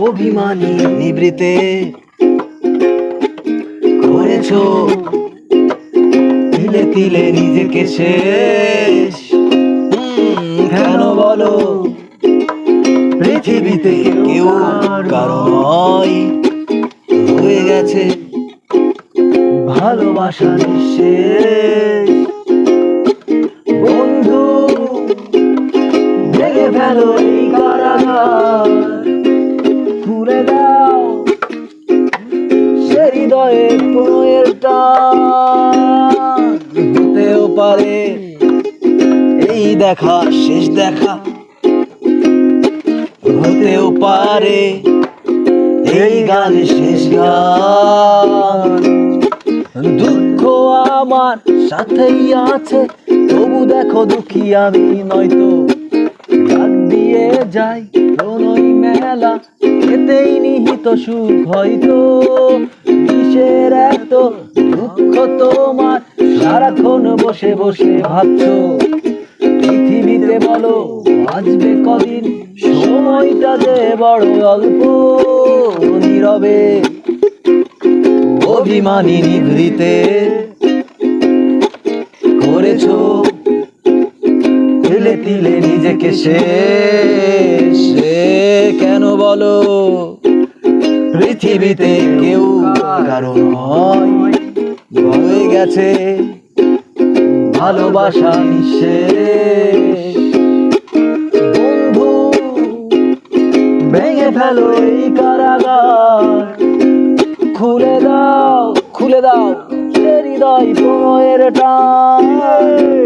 অভিমানী নিবৃতে করেছ। তিলে তিলে নিজেকে শেষ। কেন বলো? পৃথিবীতে কেউ কারও নয়। হয়ে গেছে ভালোবাসা নিঃশেষ। হৃদয়ে পারে এই দেখা, শেষ দেখা। হতেও পারে এই গান, শেষ গান। দুঃখ আমার সাথেই আছে, তবু দেখো দুঃখী আমি নয়তো দিয়ে যাই প্রণয় মেলা এতেই নিহিত সুখ হয়তো। কিসের এত দুঃখ তোমার? সারাক্ষণ বসে বসে ভাবছ। পৃথিবীতে বলো, বাঁচবে কদিন? সময়টা যে বড় অল্প। নীরবে, অভিমানী নিভৃতে করেছ তিলে তিলে নিজেকে সে সে কেন বলো? পৃথিবীতে কেউ কারও নয় হয়ে গেছে ভালোবাসা নিঃশেষ। বন্ধু, ভেঙে ফেলো এই কারাগার। খুলে দাও খুলে দাও। সে হৃদয় প্রণয়ের টান।